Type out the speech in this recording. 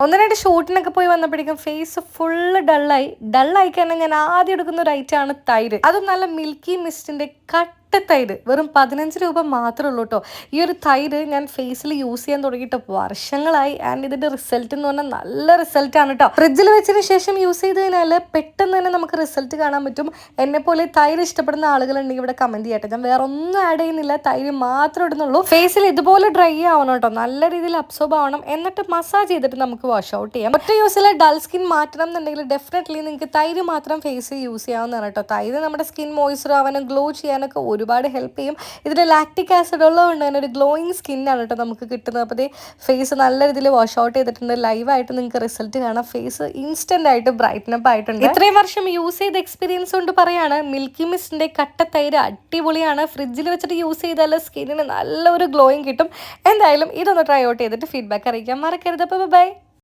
ഒന്ന് രണ്ട് ഷൂട്ടിനൊക്കെ പോയി വന്നപ്പോഴേക്കും ഫേസ് ഫുള്ള് ഡള്ളായി ഡള്ളായി കഴിഞ്ഞാൽ ഞാൻ ആദ്യം എടുക്കുന്ന ഒരു ഐറ്റം ആണ് തൈര്. അതും നല്ല മിൽക്കി മിസ്റ്റിന്റെ കട്ട തൈര് വെറും പതിനഞ്ച് രൂപ മാത്രമേ ഉള്ളൂ കേട്ടോ ഈ ഒരു തൈര് ഞാൻ ഫേസിൽ യൂസ് ചെയ്യാൻ തുടങ്ങിയിട്ട് വർഷങ്ങളായി ആൻഡ് ഇതിന്റെ റിസൾട്ട് എന്ന് പറഞ്ഞാൽ നല്ല റിസൾട്ടാണ് കേട്ടോ ഫ്രിഡ്ജിൽ വെച്ചതിന് ശേഷം യൂസ് ചെയ്ത് കഴിഞ്ഞാൽ പെട്ടെന്ന് തന്നെ നമുക്ക് റിസൾട്ട് കാണാൻ പറ്റും. എന്നെ പോലെ തൈര് ഇഷ്ടപ്പെടുന്ന ആളുകൾ ഉണ്ടെങ്കിൽ ഇവിടെ കമന്റ് ചെയ്യട്ടെ. ഞാൻ വേറെ ഒന്നും ആഡ് ചെയ്യുന്നില്ല. തൈര് മാത്രം ഇടുന്നുള്ളൂ. ഫേസിൽ ഇതുപോലെ ഡ്രൈ ആവണം കേട്ടോ നല്ല രീതിയിൽ അബ്സോർബ് ആവണം. എന്നിട്ട് മസാജ് ചെയ്തിട്ട് നമുക്ക് വാഷ് ഔട്ട് ചെയ്യാം. ഒറ്റ യൂസിൽ ഡൾ സ്കിൻ മാറ്റണം എന്നുണ്ടെങ്കിൽ ഡെഫിനറ്റ്ലി നിങ്ങൾക്ക് തൈര് മാത്രം ഫേസ് യൂസ് ചെയ്യാവുന്നതാണ് കേട്ടോ തൈര് നമ്മുടെ സ്കിൻ മോയ്സ്ചർ ആവാനും ഗ്ലോ ചെയ്യാനൊക്കെ ഒരുപാട് ഹെൽപ്പ് ചെയ്യും. ഇതിൽ ലാക്ടിക് ആസിഡ് ഉള്ളതുകൊണ്ട് തന്നെ ഒരു ഗ്ലോയിങ് സ്കിന്നാണ് കേട്ടോ നമുക്ക് കിട്ടുന്നത്. അപ്പോൾ ഫേസ് നല്ല രീതിയിൽ വാഷ് ഔട്ട് ചെയ്തിട്ടുണ്ട്. ലൈവായിട്ട് നിങ്ങൾക്ക് റിസൾട്ട് കാണാം. ഫേസ് ഇൻസ്റ്റന്റ് ആയിട്ട് ബ്രൈറ്റനപ്പ് ആയിട്ടുണ്ട്. ഇത്രയും വർഷം യൂസ് ചെയ്ത എക്സ്പീരിയൻസ് കൊണ്ട് പറയാണ് മിൽക്കി മിസ്റ്റിന്റെ കട്ട തൈര് അടിപൊളിയാണ്. ഫ്രിഡ്ജിൽ വെച്ചിട്ട് യൂസ് ചെയ്താൽ സ്കിന്നിന് നല്ലൊരു ഗ്ലോയിങ് കിട്ടും. എന്തായാലും ഇതൊന്ന് ട്രൈ ഔട്ട് ചെയ്തിട്ട് ഫീഡ്ബാക്ക് അറിയിക്കാം മറക്കരുത്. അപ്പോൾ ബൈ